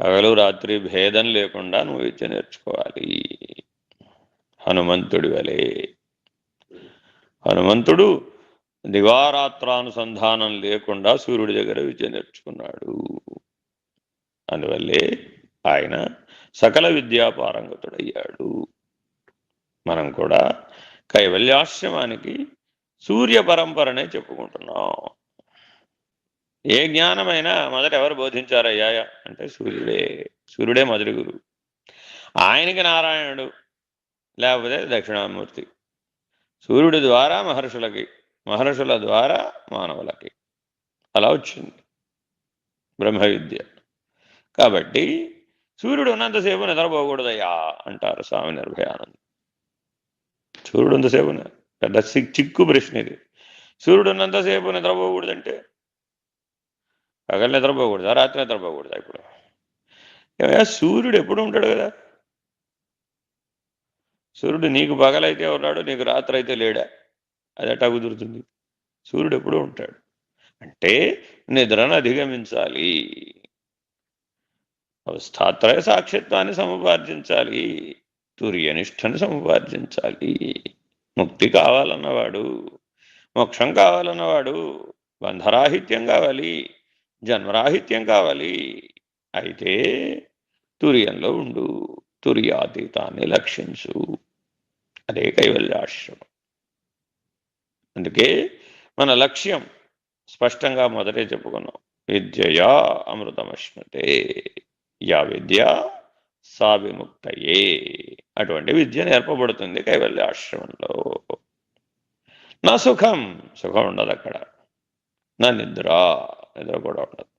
పగలు రాత్రి భేదం లేకుండా నువ్వు విద్య నేర్చుకోవాలి. హనుమంతుడి వలె. హనుమంతుడు దివారాత్రానుసంధానం లేకుండా సూర్యుడి దగ్గర విద్య నేర్చుకున్నాడు. అందువల్లే ఆయన సకల విద్యా పారంగతుడయ్యాడు మనం కూడా కైవల్యాశ్రమానికి సూర్య పరంపరనే చెప్పుకుంటున్నాం. ఏ జ్ఞానమైనా మొదట ఎవరు బోధించారయ్యా? అంటే సూర్యుడే. సూర్యుడే మొదటి గురువు. ఆయనకి నారాయణుడు లేకపోతే దక్షిణామూర్తి. సూర్యుడి ద్వారా మహర్షులకి మహర్షుల ద్వారా మానవులకి. అలా వచ్చింది. బ్రహ్మ విద్య కాబట్టి సూర్యుడు ఉన్నంతసేపు నిద్రపోకూడదయ్యా అంటారు స్వామి నిర్భయానంద్. సూర్యుడు ఉన్నంతసేపు పెద్ద చిక్కు ప్రశ్న ఇది. సూర్యుడు ఉన్నంతసేపు నిద్రపోకూడదంటే పగలు నిద్రపోకూడదా? రాత్రి నిద్రపోకూడదా ఇప్పుడు? ఏమయ్యా సూర్యుడు ఎప్పుడు ఉంటాడు కదా? సూర్యుడు నీకు పగలైతే ఉన్నాడు నీకు రాత్రి అయితే లేడా? అది అట్టా కుదురుతుంది సూర్యుడు ఎప్పుడూ ఉంటాడు. అంటే నిద్రను అధిగమించాలి. అవస్థాత్రయ సాక్షిత్వాన్ని సముపార్జించాలి. తుర్యనిష్టను సముపార్జించాలి. ముక్తి కావాలన్నవాడు మోక్షం కావాలన్నవాడు బంధరాహిత్యం కావాలి. జన్మరాహిత్యం కావాలి. అయితే తుర్యంలో ఉండు. తుర్యాతీతాన్ని లక్షించు. అదే కైవల్యాశ్రమం. అందుకే మన లక్ష్యం స్పష్టంగా మొదటే చెప్పుకున్నాం. విద్యయా అమృతమశ్నుతే. యా విద్య సా విముక్తయే అటువంటి విద్య నేర్పబడుతుంది కైవల్యాశ్రమంలో. నా సుఖం. సుఖం ఉండదు అక్కడ. నా నిద్ర. నిద్ర కూడా ఉండదు